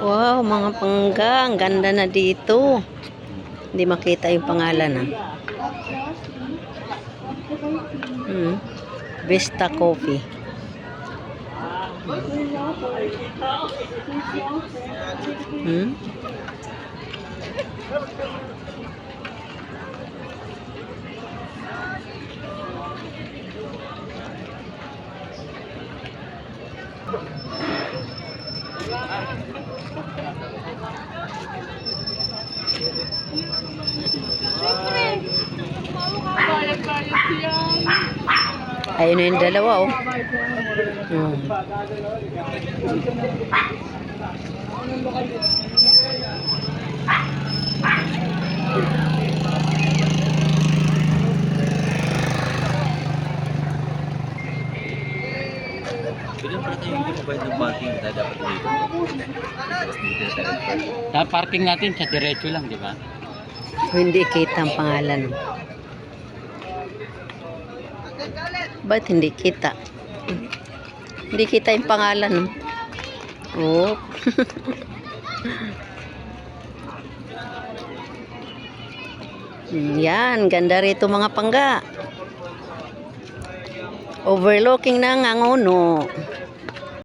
Wow, mga pangga. Ang ganda na dito. Hindi makita yung pangalan ah. Hmm. Vista Coffee. Hmm? Ayun na yung dalawa oh. Hmm. Bilang pala tayo hindi mabait ng parking na dapat dito. Dito sa red park. Sa parking natin, sa diretso lang, di ba? Hindi kita ang pangalan. Ba't hindi kita? Hindi kita yung pangalan. Oh. Yan, ganda rito mga pangga. Overlooking ng Angono.